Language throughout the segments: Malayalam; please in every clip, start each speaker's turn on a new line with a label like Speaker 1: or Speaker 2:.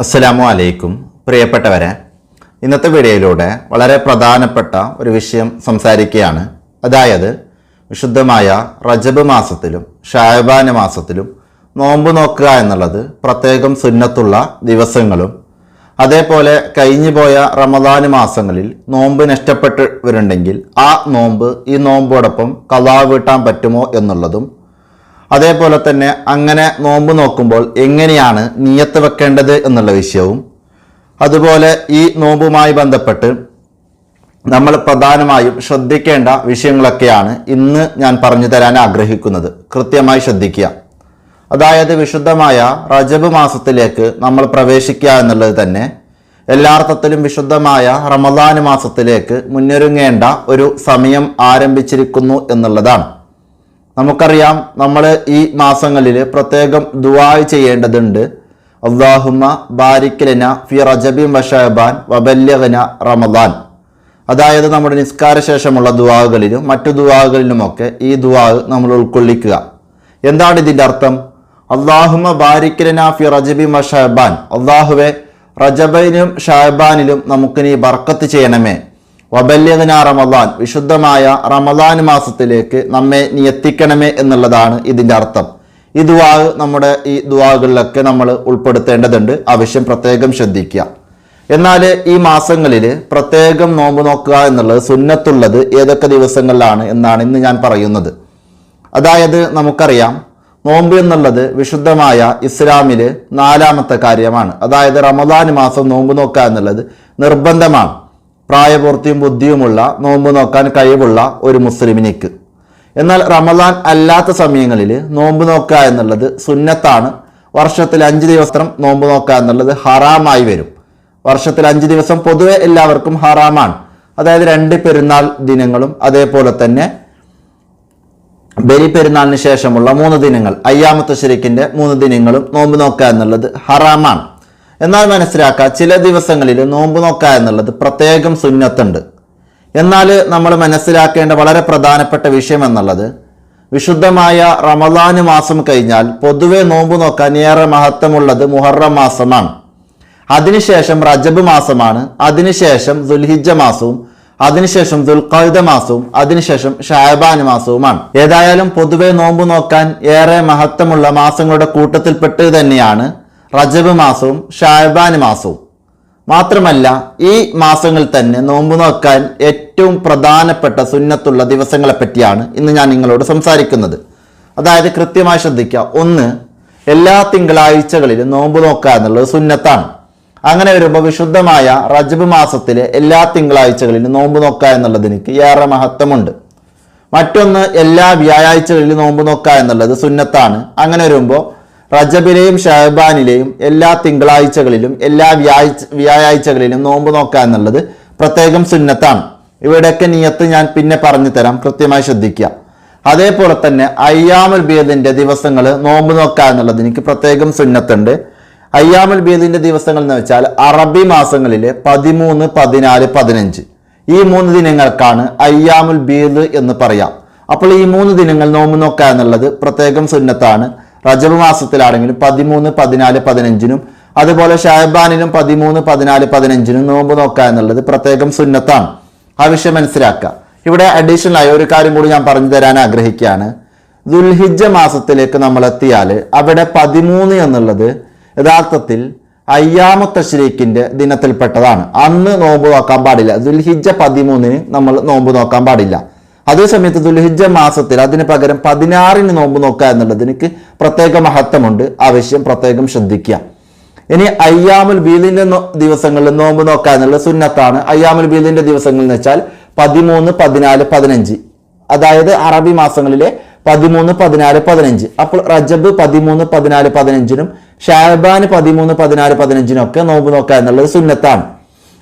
Speaker 1: അസ്സലാമു അലൈക്കും. പ്രിയപ്പെട്ടവരെ ഇന്നത്തെ വീഡിയോയിലൂടെ വളരെ പ്രധാനപ്പെട്ട ഒരു വിഷയം സംസാരിക്കുകയാണ്. അതായത് വിശുദ്ധമായ റജബ് മാസത്തിലും ഷായബാന മാസത്തിലും നോമ്പ് നോക്കുക എന്നുള്ളത് പ്രത്യേകം സുന്നത്തുള്ള ദിവസങ്ങളും അതേപോലെ കഴിഞ്ഞു പോയ റമദാന് മാസങ്ങളിൽ നോമ്പ് നഷ്ടപ്പെട്ടവരുണ്ടെങ്കിൽ ആ നോമ്പ് ഈ നോമ്പോടൊപ്പം കലാ വീട്ടാൻ പറ്റുമോ എന്നുള്ളതും അതേപോലെ തന്നെ അങ്ങനെ നോമ്പ് നോക്കുമ്പോൾ എങ്ങനെയാണ് നീയത്ത് വെക്കേണ്ടത് എന്നുള്ള വിഷയവും അതുപോലെ ഈ നോമ്പുമായി ബന്ധപ്പെട്ട് നമ്മൾ പ്രധാനമായും ശ്രദ്ധിക്കേണ്ട വിഷയങ്ങളൊക്കെയാണ് ഇന്ന് ഞാൻ പറഞ്ഞു തരാൻ ആഗ്രഹിക്കുന്നത്. കൃത്യമായി ശ്രദ്ധിക്കുക. അതായത് വിശുദ്ധമായ റജബ് മാസത്തിലേക്ക് നമ്മൾ പ്രവേശിക്കുക എന്നുള്ളത് തന്നെ എല്ലാർത്ഥത്തിലും വിശുദ്ധമായ റമദാൻ മാസത്തിലേക്ക് മുന്നൊരുങ്ങേണ്ട ഒരു സമയം ആരംഭിച്ചിരിക്കുന്നു എന്നുള്ളതാണ്. നമുക്കറിയാം നമ്മൾ ഈ മാസങ്ങളിൽ പ്രത്യേകം ദുവായ് ചെയ്യേണ്ടതുണ്ട്. അള്ളാഹുമ ബാരിക്കലന ഫി റജബിൻ വഷബാൻ വബല്യഗന റമദാൻ. അതായത് നമ്മുടെ നിസ്കാര ശേഷമുള്ള ദുവാകളിലും മറ്റു ദുവാകളിലുമൊക്കെ ഈ ദുവാ നമ്മൾ ഉൾക്കൊള്ളിക്കുക. എന്താണ് ഇതിന്റെ അർത്ഥം? അള്ളാഹുമ ബാരിക്കലന ഫി റജബിൻ വഷബാൻ അള്ളാഹുവെ റജബിനും ഷാബാനിലും നമുക്ക് നീ ബർക്കത്ത് ചെയ്യണമേ. വബല്യഗന റമദാൻ വിശുദ്ധമായ റമദാൻ മാസത്തിലേക്ക് നമ്മെ നീ എത്തിക്കണമേ എന്നുള്ളതാണ് ഇതിന്റെ അർത്ഥം. ഈ ദുവാ നമ്മുടെ ഈ ദുവാകളിലൊക്കെ നമ്മൾ ഉൾപ്പെടുത്തേണ്ടതുണ്ട്. ആവശ്യം പ്രത്യേകം ശ്രദ്ധിക്കുക. എന്നാൽ ഈ മാസങ്ങളിൽ പ്രത്യേകം നോമ്പ് നോക്കുക എന്നുള്ളത് സുന്നത്തുള്ളത് ഏതൊക്കെ ദിവസങ്ങളിലാണ് എന്നാണ് ഇന്ന് ഞാൻ പറയുന്നത്. അതായത് നമുക്കറിയാം നോമ്പ് എന്നുള്ളത് വിശുദ്ധമായ ഇസ്ലാമിലെ നാലാമത്തെ കാര്യമാണ്. അതായത് റമദാൻ മാസം നോമ്പ് നോക്കുക എന്നുള്ളത് നിർബന്ധമാണ്. പ്രായപൂർത്തിയും ബുദ്ധിയുമുള്ള നോമ്പ് നോക്കാൻ കഴിവുള്ള ഒരു മുസ്ലിമിനിക്ക്. എന്നാൽ റമദാൻ അല്ലാത്ത സമയങ്ങളിൽ നോമ്പ് നോക്കുക എന്നുള്ളത് സുന്നത്താണ്. വർഷത്തിൽ അഞ്ച് ദിവസം നോമ്പ് നോക്കുക എന്നുള്ളത് ഹറാമായി വരും. വർഷത്തിൽ അഞ്ച് ദിവസം പൊതുവെ എല്ലാവർക്കും ഹറാമാണ്. അതായത് രണ്ട് പെരുന്നാൾ ദിനങ്ങളും അതേപോലെ തന്നെ ബലി പെരുന്നാളിന് ശേഷമുള്ള മൂന്ന് ദിനങ്ങൾ അയ്യാമത്ത് ശരിക്കിന്റെ മൂന്ന് ദിനങ്ങളും നോമ്പ് നോക്കുക എന്നുള്ളത് ഹറാമാണ്. എന്നാൽ മനസ്സിലാക്കുക ചില ദിവസങ്ങളിൽ നോമ്പ് നോക്കുക എന്നുള്ളത് പ്രത്യേകം സുന്നത്തുണ്ട്. എന്നാൽ നമ്മൾ മനസ്സിലാക്കേണ്ട വളരെ പ്രധാനപ്പെട്ട വിഷയം എന്നുള്ളത് വിശുദ്ധമായ റമദാന് മാസം കഴിഞ്ഞാൽ പൊതുവെ നോമ്പ് നോക്കാൻ ഏറെ മഹത്വമുള്ളത് മുഹറം മാസമാണ്. അതിനുശേഷം റജബ് മാസമാണ് അതിനുശേഷം ദുൽഹിജ മാസവും അതിനുശേഷം ദുൽഖൈദ മാസവും അതിനുശേഷം ഷാബാൻ മാസവുമാണ്. ഏതായാലും പൊതുവെ നോമ്പ് നോക്കാൻ ഏറെ മഹത്വമുള്ള മാസങ്ങളുടെ കൂട്ടത്തിൽപ്പെട്ട് തന്നെയാണ് റജബ് മാസവും ഷാബാൻ മാസവും. മാത്രമല്ല ഈ മാസങ്ങൾ തന്നെ നോമ്പ് നോക്കാൻ ഏറ്റവും പ്രധാനപ്പെട്ട സുന്നത്തുള്ള ദിവസങ്ങളെ പറ്റിയാണ് ഇന്ന് ഞാൻ നിങ്ങളോട് സംസാരിക്കുന്നത്. അതായത് കൃത്യമായി ശ്രദ്ധിക്കുക. ഒന്ന് എല്ലാ തിങ്കളാഴ്ചകളിലും നോമ്പ് നോക്കുക എന്നുള്ളത് സുന്നത്താണ്. അങ്ങനെ വരുമ്പോൾ വിശുദ്ധമായ റജബ് മാസത്തിലെ എല്ലാ തിങ്കളാഴ്ചകളിലും നോമ്പ് നോക്കുക എന്നുള്ളതിന് ഏറെ മഹത്വമുണ്ട്. മറ്റൊന്ന് എല്ലാ വ്യാഴാഴ്ചകളിലും നോമ്പ് നോക്കുക എന്നുള്ളത് സുന്നത്താണ്. അങ്ങനെ വരുമ്പോൾ റജബിലെയും ഷഹബാനിലെയും എല്ലാ തിങ്കളാഴ്ചകളിലും എല്ലാ വ്യാഴ്ച വ്യാഴാഴ്ചകളിലും നോമ്പ് നോക്കുക എന്നുള്ളത് പ്രത്യേകം സുന്നത്താണ്. ഇവിടെയൊക്കെ നിയത്ത് ഞാൻ പിന്നെ പറഞ്ഞു തരാം കൃത്യമായി ശ്രദ്ധിക്കുക. അതേപോലെ തന്നെ അയ്യാമുൽ ബീദിന്റെ ദിവസങ്ങൾ നോമ്പ് നോക്കുക എന്നുള്ളത് എനിക്ക് പ്രത്യേകം സുന്നത്തുണ്ട്. അയ്യാമുൽ ബീദിന്റെ ദിവസങ്ങൾ എന്ന് വെച്ചാൽ അറബി മാസങ്ങളിലെ പതിമൂന്ന് പതിനാല് പതിനഞ്ച്. ഈ മൂന്ന് ദിനങ്ങൾക്കാണ് അയ്യാമുൽ ബീദ് എന്ന് പറയാം. അപ്പോൾ ഈ മൂന്ന് ദിനങ്ങൾ നോമ്പ് നോക്കുക എന്നുള്ളത് പ്രത്യേകം സുന്നത്താണ്. റജബ് മാസത്തിലാണെങ്കിലും പതിമൂന്ന് പതിനാല് പതിനഞ്ചിനും അതുപോലെ ഷാഹബാനിലും പതിമൂന്ന് പതിനാല് പതിനഞ്ചിനും നോമ്പ് നോക്കുക എന്നുള്ളത് പ്രത്യേകം സുന്നത്താണ്. ആ വിഷയം മനസ്സിലാക്കുക. ഇവിടെ അഡീഷണൽ ആയ ഒരു കാര്യം കൂടി ഞാൻ പറഞ്ഞു തരാൻ ആഗ്രഹിക്കുകയാണ്. ദുൽഹിജ മാസത്തിലേക്ക് നമ്മൾ എത്തിയാൽ അവിടെ പതിമൂന്ന് എന്നുള്ളത് യഥാർത്ഥത്തിൽ അയ്യാമത്തെ ശരീക്കിന്റെ ദിനത്തിൽപ്പെട്ടതാണ്. അന്ന് നോമ്പ് നോക്കാൻ പാടില്ല. ദുൽഹിജ പതിമൂന്നിന് നമ്മൾ നോമ്പ് നോക്കാൻ പാടില്ല. അതേസമയത്ത് ദുൽഹിജ മാസത്തിൽ അതിന് പകരം പതിനാറിന് നോമ്പ് നോക്കുക എന്നുള്ളത് എനിക്ക് പ്രത്യേക മഹത്വമുണ്ട്. ആവശ്യം പ്രത്യേകം ശ്രദ്ധിക്കുക. ഇനി അയ്യാമുൽ ബീലിന്റെ നോ- ദിവസങ്ങളിൽ നോമ്പ് നോക്കുക എന്നുള്ളത് സുന്നത്താണ്. അയ്യാമുൽ ബീലിന്റെ ദിവസങ്ങൾ എന്ന് വെച്ചാൽ പതിമൂന്ന് പതിനാല് പതിനഞ്ച്. അതായത് അറബി മാസങ്ങളിലെ പതിമൂന്ന് പതിനാല് പതിനഞ്ച്. അപ്പോൾ റജബ് പതിമൂന്ന് പതിനാല് പതിനഞ്ചിനും ഷാബാൻ പതിമൂന്ന് പതിനാല് പതിനഞ്ചിനും ഒക്കെ നോമ്പ് നോക്കുക എന്നുള്ളത് സുന്നത്താണ്.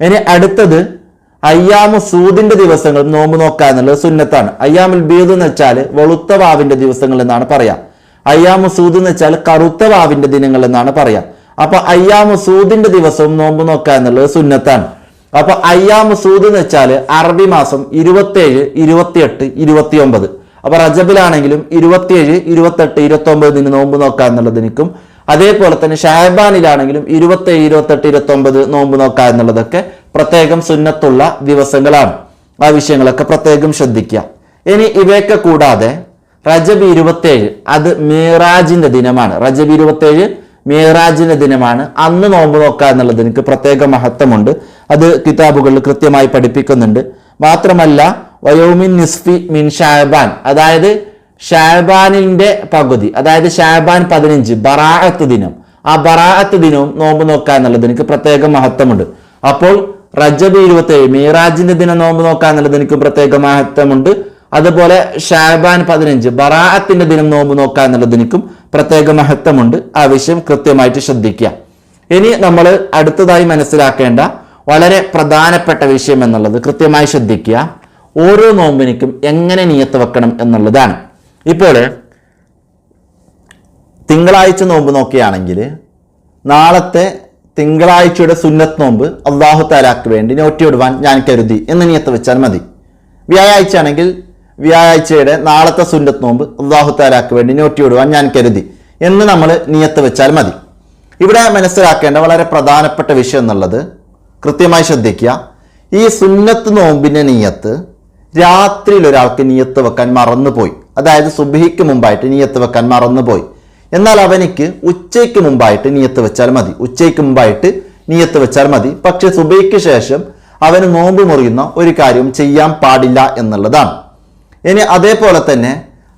Speaker 1: ഇനി അടുത്തത് അയ്യാമു സൂദിന്റെ ദിവസങ്ങൾ നോമ്പ് നോക്കുക എന്നുള്ളത് സുന്നത്താണ്. അയ്യാമുൽ ബീദ് എന്ന് വെച്ചാൽ വെളുത്ത വാവിന്റെ ദിവസങ്ങൾ എന്നാണ് പറയാ. അയ്യാമു സൂദ് എന്ന് വെച്ചാൽ കറുത്ത വാവിന്റെ ദിനങ്ങൾ എന്നാണ് പറയാ. അപ്പൊ അയ്യാമു സൂദിന്റെ ദിവസവും നോമ്പ് നോക്കുക എന്നുള്ളത് സുന്നത്താണ്. അപ്പൊ അയ്യാമു സൂദ് എന്ന് വെച്ചാൽ അറബി മാസം ഇരുപത്തേഴ് ഇരുപത്തിയെട്ട് ഇരുപത്തിയൊമ്പത്. അപ്പൊ റജബിലാണെങ്കിലും ഇരുപത്തിയേഴ് ഇരുപത്തെട്ട് ഇരുപത്തി ഒമ്പതിന് നോമ്പ് നോക്കുക എന്നുള്ളതിനും അതേപോലെ തന്നെ ഷാബാനിലാണെങ്കിലും ഇരുപത്തേഴ് ഇരുപത്തെട്ട് ഇരുപത്തി ഒമ്പത് നോമ്പ് നോക്കുക എന്നുള്ളതൊക്കെ പ്രത്യേകം സുന്നത്തുള്ള ദിവസങ്ങളാണ്. ആ വിഷയങ്ങളൊക്കെ പ്രത്യേകം ശ്രദ്ധിക്കുക. ഇനി ഇവയൊക്കെ കൂടാതെ റജബ് ഇരുപത്തേഴ് അത് മീറാജിന്റെ ദിനമാണ്. റജബ് ഇരുപത്തേഴ് മീറാജിന്റെ ദിനമാണ്. അന്ന് നോമ്പ് നോക്കുക എന്നുള്ളത് എനിക്ക് പ്രത്യേക മഹത്വമുണ്ട്. അത് കിതാബുകളിൽ കൃത്യമായി പഠിപ്പിക്കുന്നുണ്ട്. മാത്രമല്ല വയോമിൻ നിസ്ഫി മിൻ ഷാബാൻ അതായത് ഷാബാനിന്റെ പകുതി അതായത് ഷാബാൻ പതിനഞ്ച് ബറാഅത്ത് ദിനം. ആ ബറാഅത്ത് ദിനവും നോമ്പ് നോക്കുക എന്നുള്ളത് എനിക്ക് പ്രത്യേക മഹത്വമുണ്ട്. അപ്പോൾ റജബ് ഇരുപത്തേഴ് മീറാജിന്റെ ദിനം നോമ്പ് നോക്കുക എന്നുള്ളത് എനിക്ക് പ്രത്യേക മഹത്വമുണ്ട്. അതുപോലെ ഷാബാൻ പതിനഞ്ച് ബറാഅത്തിന്റെ ദിനം നോമ്പ് നോക്കുക എന്നുള്ളത് എനിക്കും പ്രത്യേക മഹത്വമുണ്ട്. ആ വിഷയം കൃത്യമായിട്ട് ശ്രദ്ധിക്കുക. ഇനി നമ്മൾ അടുത്തതായി മനസ്സിലാക്കേണ്ട വളരെ പ്രധാനപ്പെട്ട വിഷയം എന്നുള്ളത് കൃത്യമായി ശ്രദ്ധിക്കുക. ഓരോ നോമ്പിനിക്കും എങ്ങനെ നിയത്ത് വെക്കണം എന്നുള്ളതാണ്. ഇപ്പോൾ തിങ്കളാഴ്ച നോമ്പ് നോക്കുകയാണെങ്കിൽ നാളത്തെ തിങ്കളാഴ്ചയുടെ സുന്നത്ത് നോമ്പ് അള്ളാഹു താലാക്ക് വേണ്ടി നോറ്റിയിടുവാൻ ഞാൻ കരുതി എന്ന് നിയത്ത് വെച്ചാൽ മതി. വ്യാഴാഴ്ച ആണെങ്കിൽ വ്യാഴാഴ്ചയുടെ നാളത്തെ സുന്നത്ത് നോമ്പ് അള്ളാഹു താലാക്ക് വേണ്ടി നോറ്റിയിടുവാൻ ഞാൻ കരുതി എന്ന് നമ്മൾ നിയത്ത് വെച്ചാൽ മതി. ഇവിടെ മനസ്സിലാക്കേണ്ട വളരെ പ്രധാനപ്പെട്ട വിഷയം എന്നുള്ളത് കൃത്യമായി ശ്രദ്ധിക്കുക. ഈ സുന്നത്ത് നോമ്പിന്റെ നീയത്ത് രാത്രിയിൽ ഒരാൾക്ക് നീയത്ത് വെക്കാൻ മറന്നുപോയി. അതായത് സുബഹിക്ക് മുമ്പായിട്ട് നീയത്ത് വെക്കാൻ മറന്നുപോയി. എന്നാൽ അവനിക്ക് ഉച്ചയ്ക്ക് മുമ്പായിട്ട് നീയത്ത് വെച്ചാൽ മതി. ഉച്ചയ്ക്ക് മുമ്പായിട്ട് നീയത്ത് വെച്ചാൽ മതി. പക്ഷെ സുബഹിക്ക് ശേഷം അവന് നോമ്പ് മുറിയുന്ന ഒരു കാര്യവും ചെയ്യാൻ പാടില്ല എന്നുള്ളതാണ്. ഇനി അതേപോലെ തന്നെ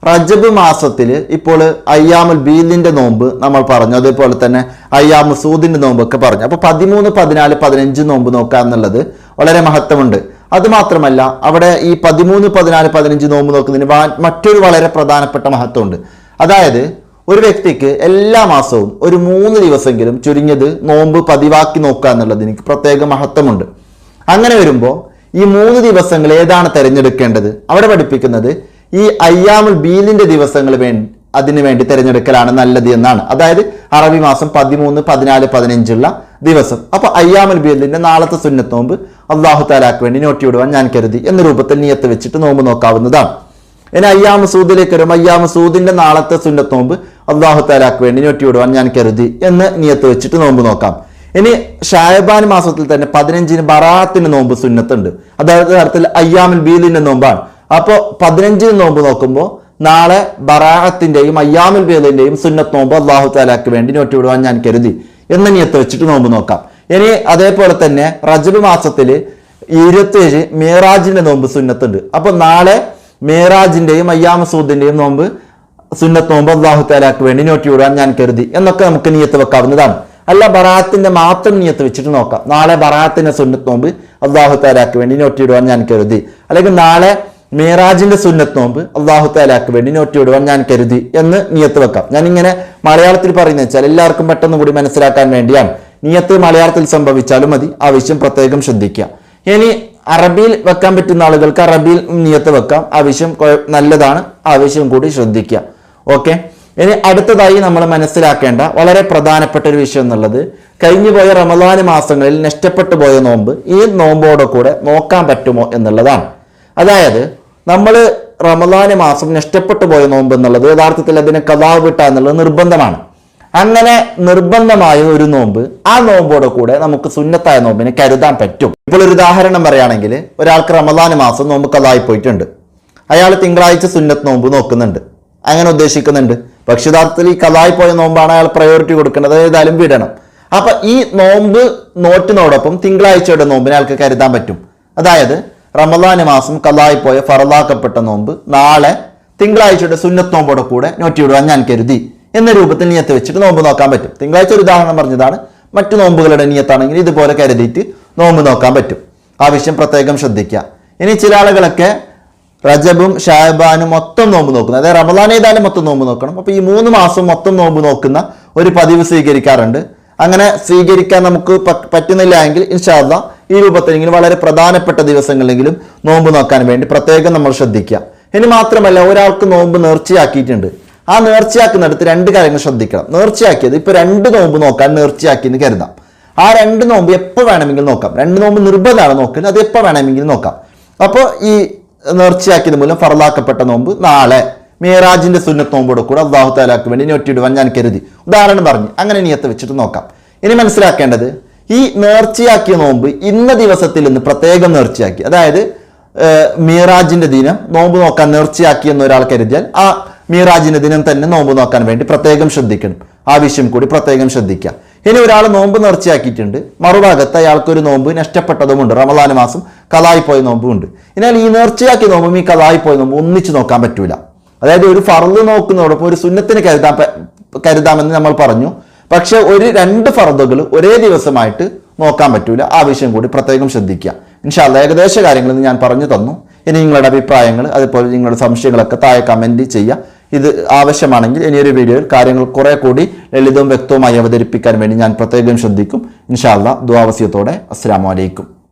Speaker 1: റജബ് മാസത്തിൽ ഇപ്പോൾ അയ്യാമുൽ ബീലിന്റെ നോമ്പ് നമ്മൾ പറഞ്ഞു. അതേപോലെ തന്നെ അയ്യാമു സൂദിന്റെ നോമ്പൊക്കെ പറഞ്ഞു. അപ്പോൾ പതിമൂന്ന് പതിനാല് പതിനഞ്ച് നോമ്പ് നോക്കുക എന്നുള്ളത് വളരെ മഹത്വമുണ്ട്. അതുമാത്രമല്ല അവിടെ ഈ പതിമൂന്ന് പതിനാല് പതിനഞ്ച് നോമ്പ് നോക്കുന്നതിന് മറ്റൊരു വളരെ പ്രധാനപ്പെട്ട മഹത്വമുണ്ട്. അതായത് ഒരു വ്യക്തിക്ക് എല്ലാ മാസവും ഒരു മൂന്ന് ദിവസമെങ്കിലും ചുരുങ്ങിയത് നോമ്പ് പതിവാക്കി നോക്കുക എന്നുള്ളത് എനിക്ക് പ്രത്യേക മഹത്വമുണ്ട്. അങ്ങനെ വരുമ്പോൾ ഈ മൂന്ന് ദിവസങ്ങൾ ഏതാണ് തിരഞ്ഞെടുക്കേണ്ടത്? അവിടെ പഠിപ്പിക്കുന്നത് ഈ അയ്യാമുൽ ബീലിന്റെ ദിവസങ്ങൾ വേണ്ടി അതിനു വേണ്ടി തിരഞ്ഞെടുക്കലാണ് നല്ലത് എന്നാണ്. അതായത് അറബി മാസം പതിമൂന്ന് പതിനാല് പതിനഞ്ചുള്ള ദിവസം. അപ്പൊ അയ്യാമുൽ ബീലിന്റെ നാളത്തെ സുന്നത്ത് നോമ്പ് അള്ളാഹു താലാക്ക് വേണ്ടി നോട്ടി വിടുവാൻ ഞാൻ കരുതി എന്ന രൂപത്തിൽ നിയത്ത് വെച്ചിട്ട് നോമ്പ് നോക്കാവുന്നതാണ്. ഇനി അയ്യാമ സൂദിലേക്ക് വരും അയ്യാമ സൂദിന്റെ നാളത്തെ സുന്നത്ത് നോമ്പ് അള്ളാഹു താലാക്ക് വേണ്ടി നോട്ടി വിടുവാൻ ഞാൻ കരുതി എന്ന് നിയത്ത് വെച്ചിട്ട് നോമ്പ് നോക്കാം. ഇനി ഷായബാൻ മാസത്തിൽ തന്നെ പതിനഞ്ചിന് ബറാത്തിന് നോമ്പ് സുന്നത്തുണ്ട്. അതായത് തരത്തിൽ അയ്യാമിൽ ബീലിന്റെ നോമ്പാണ്. അപ്പോൾ പതിനഞ്ചിന് നോമ്പ് നോക്കുമ്പോൾ നാളെ ബറാഹത്തിന്റെയും അയ്യാമുൽ ബീലിന്റെയും സുന്നത്ത് നോമ്പ് അള്ളാഹു താലാക്ക് വേണ്ടി നോട്ടി വിടുവാൻ ഞാൻ കരുതി എന്ന് നിയത്ത് വെച്ചിട്ട് നോമ്പ് നോക്കാം. ഇനി അതേപോലെ തന്നെ റജബ് മാസത്തിൽ ഇരുപത്തേഴ് മീറാജിന്റെ നോമ്പ് സുന്നത്തുണ്ട്. അപ്പൊ നാളെ മേറാജിന്റെയും അയ്യാമസൂദിന്റെയും നോമ്പ് സുന്നത്ത് നോമ്പ് അള്ളാഹു താലാക്ക് വേണ്ടി നോട്ടി വിടാൻ ഞാൻ കരുതി. എന്നൊക്കെ നമുക്ക് നിയത്ത് വെക്കാവുന്നതാണ്. അല്ല ബറാത്തിന്റെ മാത്രം നിയത്ത് വെച്ചിട്ട് നോക്കാം. നാളെ ബറാത്തിന്റെ സുന്നത്ത് നോമ്പ് അള്ളാഹു താലാക്ക് വേണ്ടി നോട്ടി വിടുവാൻ ഞാൻ കരുതി. അല്ലെങ്കിൽ നാളെ മേറാജിന്റെ സുന്നത്ത് നോമ്പ് അള്ളാഹു താലാക്ക് വേണ്ടി നോട്ടി വിടുവാൻ ഞാൻ കരുതി എന്ന് നിയത്ത് വെക്കാം. ഞാൻ ഇങ്ങനെ മലയാളത്തിൽ പറയുന്നത് വെച്ചാൽ എല്ലാവർക്കും പെട്ടെന്ന് കൂടി മനസ്സിലാക്കാൻ വേണ്ടിയാണ്. നിയത്ത് മലയാളത്തിൽ സംഭവിച്ചാലും മതി. ആവശ്യം പ്രത്യേകം ശ്രദ്ധിക്കുക. ഇനി അറബിയിൽ വെക്കാൻ പറ്റുന്ന ആളുകൾക്ക് അറബിയിൽ നിയത്ത് വെക്കാം. ആവശ്യം നല്ലതാണ്. ആവശ്യം കൂടി ശ്രദ്ധിക്കുക. ഓക്കെ? ഇനി അടുത്തതായി നമ്മൾ മനസ്സിലാക്കേണ്ട വളരെ പ്രധാനപ്പെട്ട ഒരു വിഷയം എന്നുള്ളത് കഴിഞ്ഞു പോയ റമദാന് മാസങ്ങളിൽ നഷ്ടപ്പെട്ടു പോയ നോമ്പ് ഈ നോമ്പോടെ കൂടെ നോക്കാൻ പറ്റുമോ എന്നുള്ളതാണ്. അതായത് നമ്മൾ റമദാന് മാസം നഷ്ടപ്പെട്ടു പോയ നോമ്പ് എന്നുള്ളത് യഥാർത്ഥത്തിൽ അതിനെ കഥാവ് വിട്ട എന്നുള്ളത് നിർബന്ധമാണ്. അങ്ങനെ നിർബന്ധമായ ഒരു നോമ്പ് ആ നോമ്പോടെ കൂടെ നമുക്ക് സുന്നത്തായ നോമ്പിനെ കരുതാൻ പറ്റും. ഇപ്പോൾ ഒരു ഉദാഹരണം പറയുകയാണെങ്കിൽ ഒരാൾക്ക് റമദാൻ മാസം നോമ്പ് കഥായി പോയിട്ടുണ്ട്. അയാൾ തിങ്കളാഴ്ച സുന്നത്ത് നോമ്പ് നോക്കുന്നുണ്ട്. അങ്ങനെ ഉദ്ദേശിക്കുന്നുണ്ട്. പക്ഷെ യഥാർത്ഥത്തിൽ ഈ കഥായി പോയ നോമ്പാണ് അയാൾ പ്രയോറിറ്റി കൊടുക്കേണ്ടത് ഏതായാലും വിടണം. അപ്പൊ ഈ നോമ്പ് നോറ്റിനോടൊപ്പം തിങ്കളാഴ്ചയുടെ നോമ്പിനെ അയാൾക്ക് കരുതാൻ പറ്റും. അതായത് റമദാൻ മാസം കലായി പോയ ഫറലാക്കപ്പെട്ട നോമ്പ് നാളെ തിങ്കളാഴ്ചയുടെ സുന്നത്ത് നോമ്പോടെ കൂടെ നോറ്റി വിടുവാൻ ഞാൻ കരുതി. എന്ന രൂപത്തിൽ നിയത്ത് വെച്ചിട്ട് നോമ്പ് നോക്കാൻ പറ്റും. തിങ്കളാഴ്ച ഒരു ഉദാഹരണം പറഞ്ഞതാണ്. മറ്റു നോമ്പുകളുടെ നിയത്താണെങ്കിൽ ഇതുപോലെ കരുതിയിട്ട് നോമ്പ് നോക്കാൻ പറ്റും. ആവശ്യം പ്രത്യേകം ശ്രദ്ധിക്കുക. ഇനി ചില ആളുകളൊക്കെ റജബും ഷാബാനും മൊത്തം നോമ്പ് നോക്കുന്നു. അതായത് റമദാൻ ഏതായാലും മൊത്തം നോമ്പ് നോക്കണം. അപ്പോൾ ഈ മൂന്ന് മാസം മൊത്തം നോമ്പ് നോക്കുന്ന ഒരു പതിവ് സ്വീകരിക്കാറുണ്ട്. അങ്ങനെ സ്വീകരിക്കാൻ നമുക്ക് പറ്റുന്നില്ല എങ്കിൽ ഇൻഷാല്ല ഈ രൂപത്തിലെങ്കിലും വളരെ പ്രധാനപ്പെട്ട ദിവസങ്ങളിലെങ്കിലും നോമ്പ് നോക്കാൻ വേണ്ടി പ്രത്യേകം നമ്മൾ ശ്രദ്ധിക്കുക. ഇനി മാത്രമല്ല ഒരാൾക്ക് നോമ്പ് നേർച്ചയാക്കിയിട്ടുണ്ട്. ആ നേർച്ചയാക്കുന്നിടത്ത് രണ്ട് കാര്യങ്ങൾ ശ്രദ്ധിക്കണം. നേർച്ചയാക്കിയത് ഇപ്പൊ രണ്ട് നോമ്പ് നോക്കാൻ നേർച്ചയാക്കിയെന്ന് കരുതാം. ആ രണ്ട് നോമ്പ് എപ്പോൾ വേണമെങ്കിലും നോക്കാം. രണ്ട് നോമ്പ് നിർബന്ധമാണ് നോക്കുന്നത് അത് എപ്പോൾ വേണമെങ്കിലും നോക്കാം. അപ്പോൾ ഈ നേർച്ചയാക്കിയത് മൂലം ഫറലാക്കപ്പെട്ട നോമ്പ് നാളെ. മീറാജിന്റെ സുന്നത്ത് നോമ്പോട് കൂടെ അള്ളാഹു താലാക്ക് വേണ്ടി ഞൊട്ടിയിടുവാൻ ഞാൻ കരുതി. ഉദാഹരണം പറഞ്ഞു അങ്ങനെ നിയത്ത് വെച്ചിട്ട് നോക്കാം. ഇനി മനസ്സിലാക്കേണ്ടത് ഈ നേർച്ചയാക്കിയ നോമ്പ് ഇന്ന ദിവസത്തിൽ നിന്ന് പ്രത്യേകം നേർച്ചയാക്കി. അതായത് മീറാജിന്റെ ദിനം നോമ്പ് നോക്കാൻ നേർച്ചയാക്കി എന്ന് ഒരാൾ കരുതിയാൽ ആ മീറാജിന്റെ ദിനം തന്നെ നോമ്പ് നോക്കാൻ വേണ്ടി പ്രത്യേകം ശ്രദ്ധിക്കണം. ആവശ്യം കൂടി പ്രത്യേകം ശ്രദ്ധിക്കുക. ഇനി ഒരാൾ നോമ്പ് നേർച്ചയാക്കിയിട്ടുണ്ട് മറുഭാഗത്ത് അയാൾക്കൊരു നോമ്പ് നഷ്ടപ്പെട്ടതുമുണ്ട്. റമദാന മാസം കലായിപ്പോയ പോയ നോമ്പുമുണ്ട് എന്നാൽ ഈ നേർച്ചയാക്കിയ നോമ്പും ഈ കലായിപ്പോയ പോയ നോമ്പും ഒന്നിച്ച് നോക്കാൻ പറ്റൂല. അതായത് ഒരു ഫറദ് നോക്കുന്നതോടൊപ്പം ഒരു സുന്നത്തിന് കരുതാൻ കരുതാമെന്ന് നമ്മൾ പറഞ്ഞു. പക്ഷെ ഒരു രണ്ട് ഫറദുകൾ ഒരേ ദിവസമായിട്ട് നോക്കാൻ പറ്റൂല. ആവശ്യം കൂടി പ്രത്യേകം ശ്രദ്ധിക്കുക. ഇൻഷാല്ല ഏകദേശ കാര്യങ്ങൾ ഞാൻ പറഞ്ഞു തന്നു. ഇനി നിങ്ങളുടെ അഭിപ്രായങ്ങൾ അതുപോലെ നിങ്ങളുടെ സംശയങ്ങളൊക്കെ താഴെ കമന്റ് ചെയ്യുക. ഇത് ആവശ്യമാണെങ്കിൽ ഇനിയൊരു വീഡിയോയിൽ കാര്യങ്ങൾ കുറെ കൂടി ലളിതവും വ്യക്തവുമായി അവതരിപ്പിക്കാൻ വേണ്ടി ഞാൻ പ്രത്യേകം ശ്രദ്ധിക്കും. ഇൻഷാല്ല ദ്വാവസ്യത്തോടെ അസ്സാം വലൈക്കും